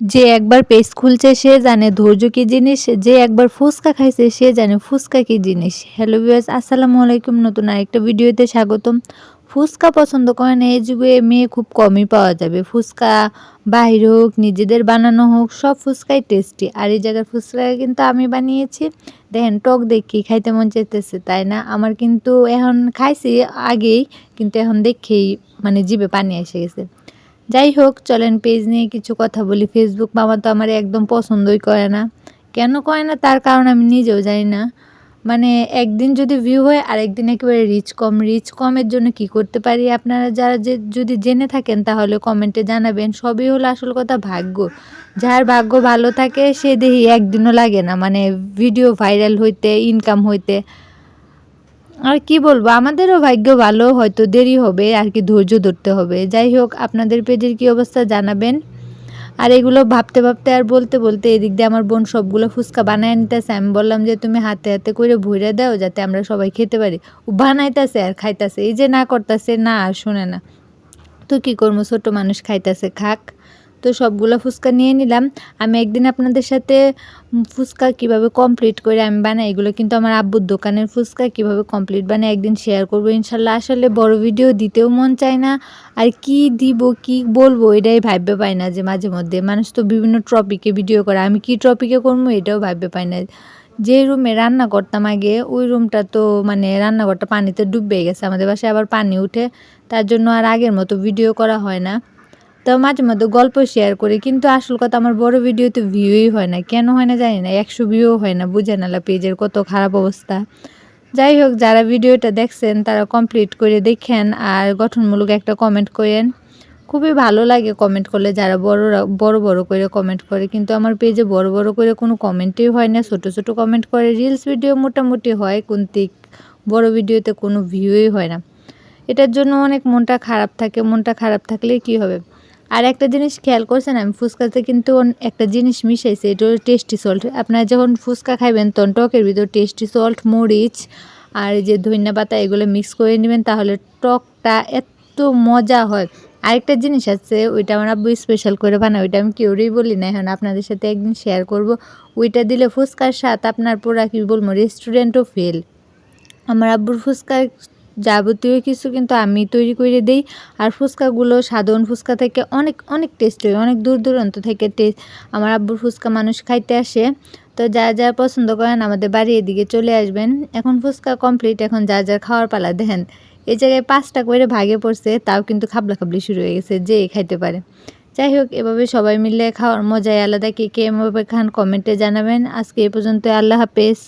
যে একবার পেজ খুলছে, সে জানে ধৈর্য কি জিনিস, যে একবার ফুচকা খাইছে, সে জানে ফুচকা কি জিনিস। হ্যালো ভিউয়ার্স আসসালামু আলাইকুম। নতুন আরেকটা ভিডিওতে স্বাগতম। ফুচকা পছন্দ করে না এই যুগে মেয়ে খুব কমই পাওয়া যাবে। ফুচকা বাইরে হোক, নিজেদের বানানো হোক, সব ফুচকাই টেস্টি আর এই জায়গার ফুচকা কিন্তু আমি বানিয়েছি। দেখেন, টক দেখি, খাইতে মন চাইতেছে, তাই না? আমার কিন্তু এখন খাইছি আগেই, কিন্তু এখন দেখেই মানে জিভে পানি এসে গেছে। যাই হোক চলেন পেজ নিয়ে কিছু কথা বলি। ফেসবুক মামা তো আমার একদম পছন্দই করে না। কেন করে না? তার কারণ আমি নিজেও জানি না। মানে একদিন যদি ভিউ হয় আর একদিন একেবারে রিচ কম। রিচ কমের জন্য কি করতে পারি আপনারা? যারা যে, যদি জেনে থাকেন তাহলে কমেন্টে জানাবেন। সবই হলো আসল কথা ভাগ্য। যার ভাগ্য ভালো থাকে, সে দেখি একদিনও লাগে না। মানে ভিডিও ভাইরাল হইতে ইনকাম হইতে। আর কি বলব? আমাদেরও ভাগ্য ভালো, হয়তো দেরি হবে, আর কি ধৈর্য ধরতে হবে। যাই হোক, আপনাদের পেজের কি অবস্থা জানাবেন? আর এগুলো ভাবতে ভাবতে আর বলতে বলতে এদিক দিয়ে আমার বোন সবগুলো ফুচকা বানায় নিতেছে। আমি বললাম যে, তুমি হাতে হাতে করে ভুইরা দাও যাতে আমরা সবাই খেতে পারি। ও বানাইতেছে আর খাইতেছে। এই যে না করতেছে, না আর শুনে না। তো কী করব? ছোটো মানুষ খাইতেছে, খাক। তো সবগুলো ফুচকা নিয়ে নিলাম। আমি একদিন আপনাদের সাথে ফুচকা কীভাবে কমপ্লিট করে আমি বানাই, এগুলো কিন্তু আমার আব্বুর দোকানের ফুচকা, কীভাবে কমপ্লিট বানাই একদিন শেয়ার করব। ইনশাল্লাহ আসলে বড় ভিডিও দিতেও মন চায় না, আর কি দিব, কি বলব এটাই ভাববে পাই না যে মাঝে মধ্যে। মানুষ তো বিভিন্ন টপিকে ভিডিও করে, আমি কি টপিকে করব এটাও ভাববে পাই না। যে রুমে রান্না করতাম আগে, ওই রুমটা তো মানে রান্নাঘরটা পানিতে ডুববে গেছে, আমাদের বাসায় আবার পানি উঠে, তার জন্য আর আগের মতো ভিডিও করা হয় না। তো মাঝে মধ্যে গল্প শেয়ার করি, কিন্তু আসল কথা আমার বড় ভিডিওতে ভিউই হয় না। কেন হয় না জানি না, একশো ভিউ হয় না, বুঝে নালা পেজের কত খারাপ অবস্থা। যাই হোক, যারা ভিডিওটা দেখছেন, তারা কমপ্লিট করে দেখেন আর গঠনমূলক একটা কমেন্ট করেন। খুবই ভালো লাগে কমেন্ট করলে, যারা বড়রা, বড় বড় করে কমেন্ট করে, কিন্তু আমার পেজে বড় বড় করে কোনো কমেন্টই হয় না, ছোট ছোট কমেন্ট করে। রিলস ভিডিও মোটামুটি হয়, কিন্তু বড় ভিডিওতে কোনো ভিউই হয় না। এটার জন্য অনেক মনটা খারাপ থাকে, মনটা খারাপ থাকলে কি হবে? আর একটা জিনিস খেয়াল করছেন আমি, ফুচকাতে কিন্তু একটা জিনিস মিশাইছে, এটা টেস্টি সল্ট আপনারা যখন ফুচকা খাইবেন, তখন টকের ভিতর টেস্টি সল্ট মরিচ আর যে ধনিয়া পাতা, এগুলো মিক্স করে নেবেন, তাহলে টকটা এত মজা হয়। আরেকটা জিনিস আছে, ওইটা আমার আব্বু স্পেশাল করে বানায়, ওইটা আমি কেউরেই বলি না, এখন আপনাদের সাথে একদিন শেয়ার করব। ওইটা দিলে ফুচকার স্বাদ, আপনার পুরা কী বলব রেস্টুরেন্টও ফেল আমার আব্বুর ফুচকার যাবতীয় কিছু কিন্তু আমি তৈরি করে দিই। আর ফুচকাগুলো সাধারণ ফুচকা থেকে অনেক অনেক টেস্ট হয়, অনেক দূর দূরান্ত থেকে টেস্ট আমার আব্বুর ফুচকা মানুষ খাইতে আসে। তো যা যা পছন্দ করেন আমাদের বাড়ি এদিকে চলে আসবেন। এখন ফুচকা কমপ্লিট এখন যা যা খাওয়ার পালা দেখেন। এই জায়গায় পাঁচটা করে ভাগে পড়ছে, তাও কিন্তু খাবলা খাবলি শুরু হয়ে গেছে, যে খাইতে পারে। যাই হোক, এভাবে সবাই মিলে খাওয়ার মজাই আলাদা। কে কে এভাবে খান কমেন্টে জানাবেন। আজকে এ পর্যন্ত আল্লাহ হাফেজ।